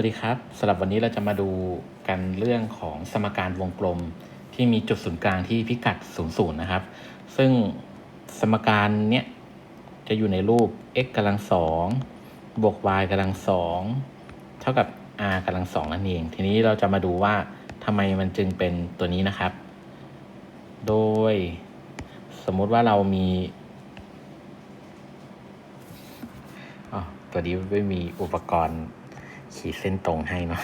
วัสดีครับสำหรับวันนี้เราจะมาดูกันเรื่องของสมการวงกลมที่มีจุดศูนย์กลางที่พิกัด 00 นะครับ ซึ่งสมการเนี้ยจะอยู่ในรูป x กำลังสองบวก y กำลังสองเท่ากับ r กำลังสองนั่นเอง ทีนี้เราจะมาดูว่าทำไมมันจึงเป็นตัวนี้นะครับ โดยสมมุติว่าเรามีอ๋อตัวนี้ไม่มีอุปกรณ์ ขีดเส้นตรงให้เนาะ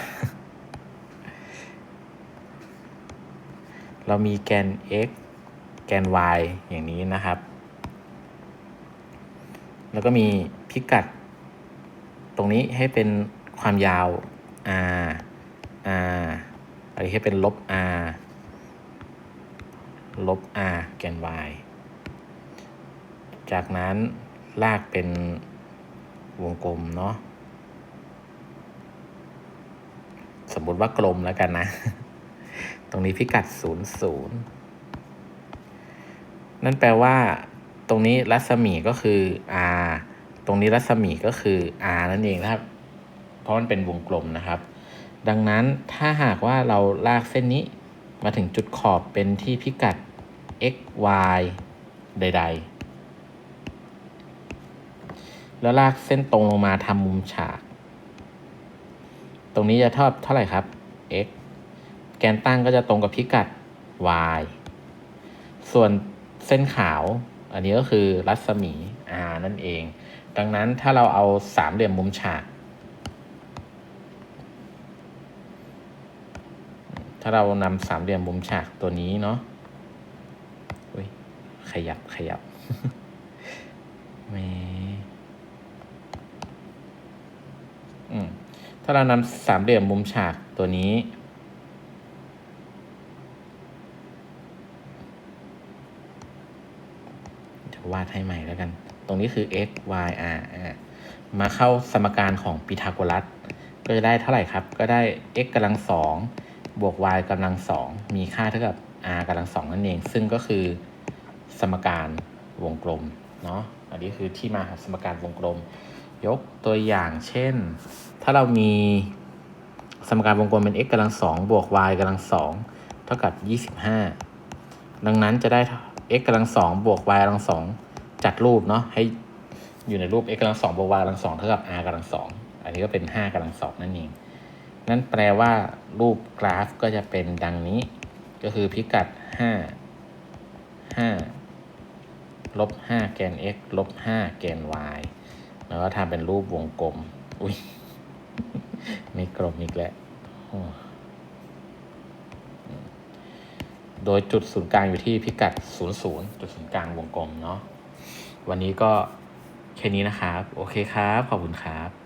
เรามีแกน x แกน y อย่างนี้นะครับ แล้วก็มีพิกัด ตรงนี้ให้เป็นความยาว r r อันนี้ให้เป็นลบ r ลบ r แกน y จากนั้นลากเป็นวงกลมเนาะ สมมุติว่ากลมแล้วกันนะ ตรงนี้พิกัด 0 0 นั่นแปลว่า ตรงนี้รัศมีก็คือ r ตรงนี้รัศมีก็คือ r นั่นเองนะครับ เพราะมันเป็นวงกลมนะครับ ดังนั้นถ้าหากว่าเราลากเส้นนี้มาถึงจุดขอบเป็นที่พิกัด x y ใด ๆ แล้วลากเส้นตรงลงมาทำมุมฉาก ตรงนี้จะเท่าเท่าไหร่ครับ x แกนตั้งก็จะตรงกับพิกัด y ส่วนเส้นขาว อันนี้ก็คือรัศมี r นั่นเอง ดังนั้นถ้าเราเอาสามเหลี่ยมมุมฉาก ถ้าเรานำสามเหลี่ยมมุมฉากตัวนี้เนาะขยับขยับแมอืม ถ้าเรานำสามเหลี่ยมมุมฉากตัวนี้ จะวาดให้ใหม่แล้วกัน ตรงนี้คือ x y r มาเข้าสมการของพีทาโกรัส ก็จะได้เท่าไหร่ครับ ก็ได้ x กำลังสองบวก y กำลังสองมีค่าเท่ากับ r กำลังสองนั่นเอง ซึ่งก็คือสมการวงกลม เนาะ อันนี้คือที่มาของสมการวงกลม ยกตัวอย่างเช่น ถ้าเรามีสมการวงกลมเป็น x กำลังสองบวก y กำลังสองเท่ากับยี่สิบห้าดังนั้นจะได้ x กำลังสองบวก y กำลังสองจัดรูปเนาะให้อยู่ในรูป x กำลังสองบวก y กำลังสองเท่ากับ r กำลังสองอันนี้ก็เป็นห้ากำลังสองนั่นเองนั่นแปลว่ารูปกราฟก็จะเป็นดังนี้ ก็คือพิกัดห้าห้าลบห้าแกน x ลบห้าแกน y แล้วก็ทำเป็นรูปวงกลม อุ้ยไม่กลมอีกแล้วโดยจุดศูนย์กลางอยู่ที่พิกัด 00 จุดศูนย์กลางวงกลมเนาะ วันนี้ก็แค่นี้นะครับ โอเคครับ ขอบคุณครับ